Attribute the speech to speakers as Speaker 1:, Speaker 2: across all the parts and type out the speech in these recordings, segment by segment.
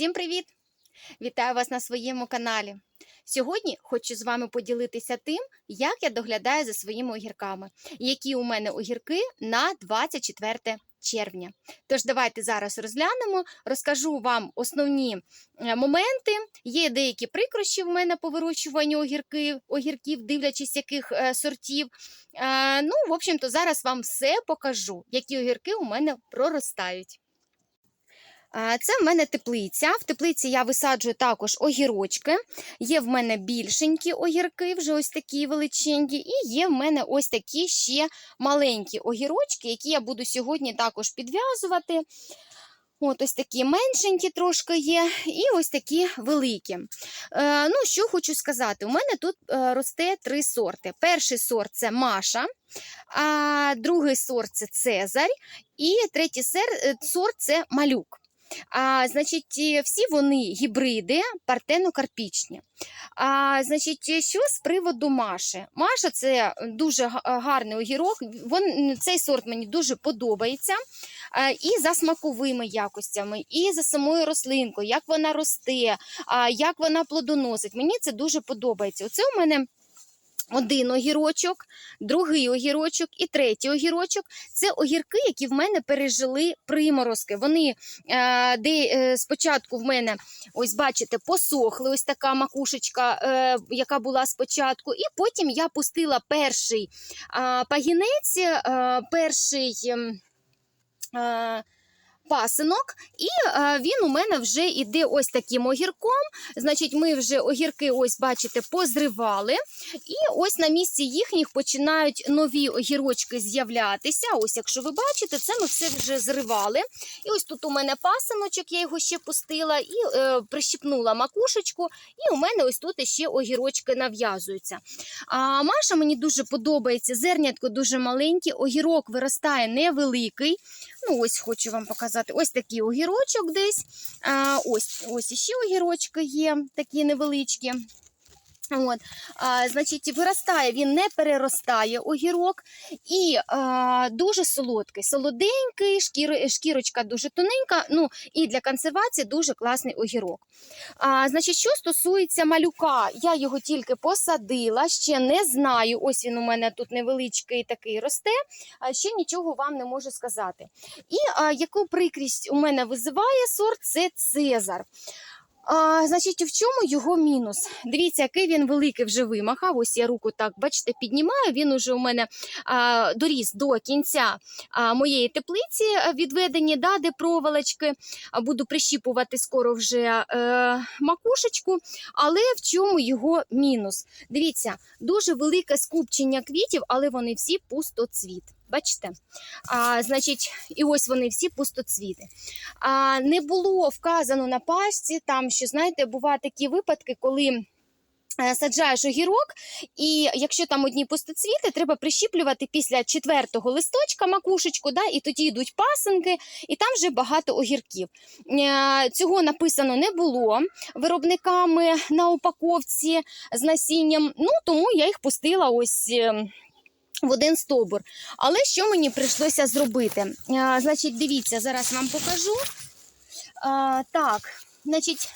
Speaker 1: Всім привіт! Вітаю вас на своєму каналі. Сьогодні хочу з вами поділитися тим, як я доглядаю за своїми огірками, які у мене огірки на 24 червня. Тож давайте зараз розглянемо, розкажу вам основні е, моменти. Є деякі прикрощі в мене по вирощуванню огірків, огірків дивлячись яких е, сортів. Е, ну, в общем-то, зараз вам все покажу, які огірки у мене проростають. Це в мене теплиця. В теплиці я висаджую також огірочки. Є в мене більшенькі огірки, вже ось такі величенькі, і є в мене ось такі ще маленькі огірочки, які я буду сьогодні також підв'язувати. От ось такі меншенькі трошки є, і ось такі великі. Е, ну, що хочу сказати, у мене тут е, росте три сорти. Перший сорт це Маша, а другий сорт це Цезарь, і третій е, сорт це Малюк. А, значить, е, всі вони гібриди партенокарпічні. А, значить, е, що з приводу Маші? Маша це дуже гарний огірок. Вон, цей сорт мені дуже подобається. А, і за смаковими якостями, і за самою рослинкою, як вона росте, а, як вона плодоносить. Мені це дуже подобається. Оце у мене. Один огірочок, другий огірочок і третій огірочок це огірки, які в мене пережили приморозки. Вони е, де е, спочатку в мене, ось бачите, посохли, ось така макушечка, е, яка була спочатку. І потім я пустила перший пагінець, перший. Пасинок, і е, він у мене вже іде ось таким огірком. Значить, ми вже огірки, ось бачите, позривали. І ось на місці їхніх починають нові огірочки з'являтися. Ось, якщо ви бачите, це ми все вже зривали. І ось тут у мене пасиночок, я його ще пустила і е, прищипнула макушечку, і у мене ось тут ще огірочки нав'язуються. А Маша мені дуже подобається, зернятко дуже маленьке, огірок виростає невеликий. Ну, ось хочу вам показати. Ось такий огірочок десь. Ось, ось іще огірочки є, такі невеличкі. От, а, значить, виростає, він не переростає огірок і а, дуже солодкий, солоденький, шкір, шкірочка дуже тоненька. Ну і для консервації дуже класний огірок. А, значить, що стосується малюка, я його тільки посадила, ще не знаю. Ось він у мене тут невеличкий такий росте, а ще нічого вам не можу сказати. І а, яку прикрість у мене визиває сорт, це Цезар. А, значить, в чому його мінус? Дивіться, який він великий вже вимахав. Ось я руку так, бачите, піднімаю. Він уже у мене а, доріс до кінця а, моєї теплиці відведені, да, де проволочки. А, буду прищіпувати скоро вже е, макушечку. Але в чому його мінус? Дивіться, дуже велике скупчення квітів, але вони всі пустоцвіт. Бачите? А, значить, і ось вони всі пустоцвіти. А, не було вказано на пасті, там що знаєте, бувають такі випадки, коли. е, Саджаєш огірок, і якщо там одні пустоцвіти, треба прищіплювати після четвертого листочка макушечку, да, і тоді йдуть пасинки, і там вже багато огірків. Е, Цього написано не було виробниками на упаковці з насінням, ну тому я їх пустила ось. В один стовбур. Але що мені прийшлося зробити? А, значить, дивіться, зараз вам покажу. А, так, значить,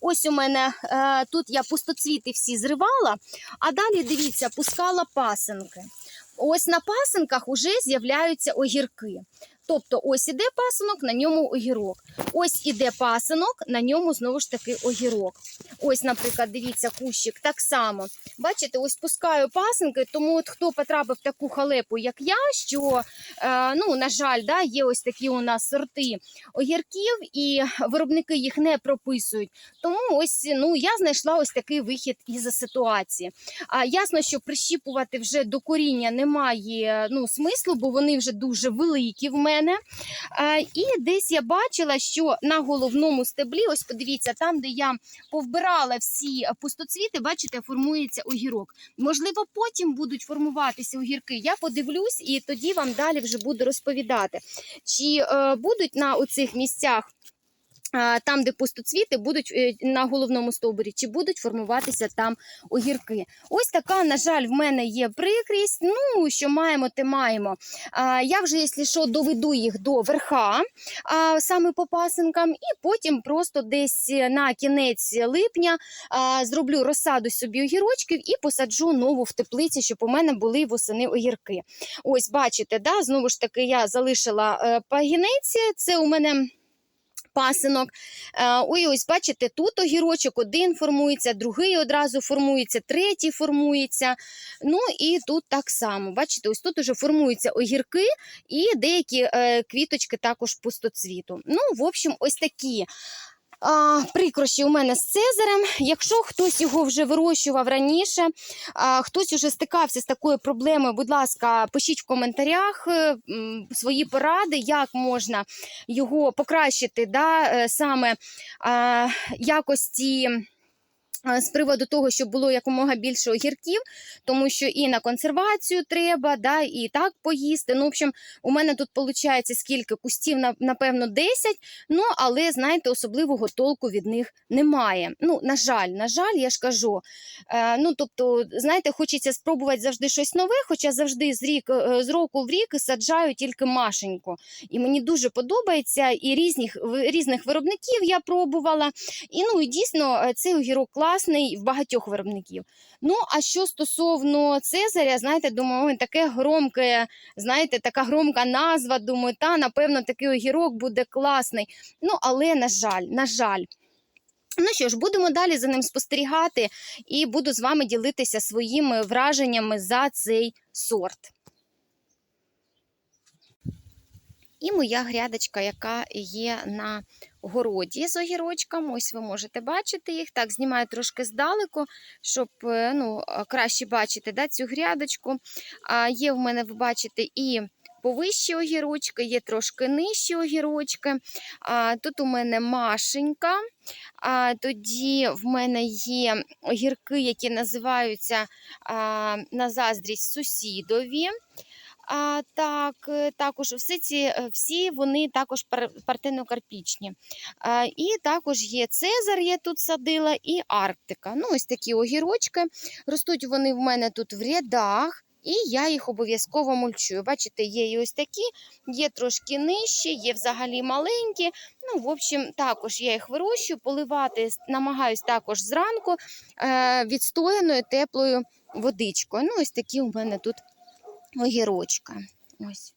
Speaker 1: ось у мене а, тут я пустоцвіти всі зривала, а далі дивіться, пускала пасинки. Ось на пасинках вже з'являються огірки. Тобто, ось іде пасинок, на ньому огірок. Ось іде пасинок, на ньому знову ж таки огірок. Ось, наприклад, дивіться, кущик так само. Бачите, ось пускаю пасинки, тому от хто потрапив в таку халепу, як я, що, е, ну, на жаль, да, є ось такі у нас сорти огірків, і виробники їх не прописують. Тому ось ну, я знайшла ось такий вихід із ситуації. А ясно, що прищіпувати вже до коріння немає ну, смислу, бо вони вже дуже великі в мене. А, і десь я бачила, що на головному стеблі, ось подивіться, там, де я повбирала всі пустоцвіти, бачите, формується огірок. Можливо, потім будуть формуватися огірки. Я подивлюсь і тоді вам далі вже буду розповідати, чи е, будуть на оцих місцях Там, де пустоцвіти, будуть е, на головному стовбурі, чи будуть формуватися там огірки. Ось така, на жаль, в мене є прикрість. Ну, що маємо, те маємо. Я вже, якщо що, доведу їх до верха, саме по пасинкам, і потім просто десь на кінець липня зроблю розсаду собі огірочків і посаджу нову в теплиці, щоб у мене були восени огірки. Ось, бачите, да, знову ж таки, я залишила е, пагінець. Це у мене. Пасинок. Е, Ой, ось бачите, тут огірочок один формується, другий одразу формується, третій формується. Ну і тут так само. Бачите, ось тут уже формуються огірки і деякі е, квіточки також пустоцвіту. Ну, в общем, ось такі. А, у мене з Цезарем. Якщо хтось його вже вирощував раніше, а, хтось уже стикався з такою проблемою, будь ласка, пишіть в коментарях е, свої поради, як можна його покращити, да, е, саме а, якості. А, З приводу того, щоб було якомога більше огірків, тому що і на консервацію треба, да, і так поїсти. Ну, в общем, у мене тут виходить скільки кустів, напевно, 10, ну, але, знаєте, особливого толку від них немає. Ну, на жаль, на жаль, я ж кажу. Е, ну, тобто, знаєте, хочеться спробувати завжди щось нове, хоча завжди з, рік, е, з року в рік саджаю тільки машеньку. І мені дуже подобається, і різних, різних виробників я пробувала. І ну, і дійсно, е, цей огірок класний в багатьох виробників. Ну, а що стосовно Цезаря, знаєте, думаю, таке громке, знаєте, така громка назва. Думаю, та, напевно, такий огірок буде класний. Ну, але, на жаль, на жаль. Ну що ж, будемо далі за ним спостерігати і буду з вами ділитися своїми враженнями за цей сорт. І моя грядочка, яка є на городі з огірочками. Ось ви можете бачити їх. Так, знімаю трошки здалеку, щоб е, ну, краще бачити да, цю грядочку. А, є в мене, ви бачите, і повищі огірочки, є трошки нижчі огірочки. А, тут у мене машенька. А, тоді в мене є огірки, які називаються а, на заздрість сусідові. А, так, е, також всі ці е, всі вони також пар- партенокарпічні. А, і також є Цезар, я тут садила, і Арктика. Ну, ось такі огірочки. Ростуть вони в мене тут в рядах. І я їх обов'язково мульчую. Бачите, є і ось такі, є трошки нижчі, є взагалі маленькі. Ну, в общем, також я їх вирощую, поливати намагаюсь також зранку е, відстояною теплою водичкою. Ну, ось такі у мене тут огірочка. Ось.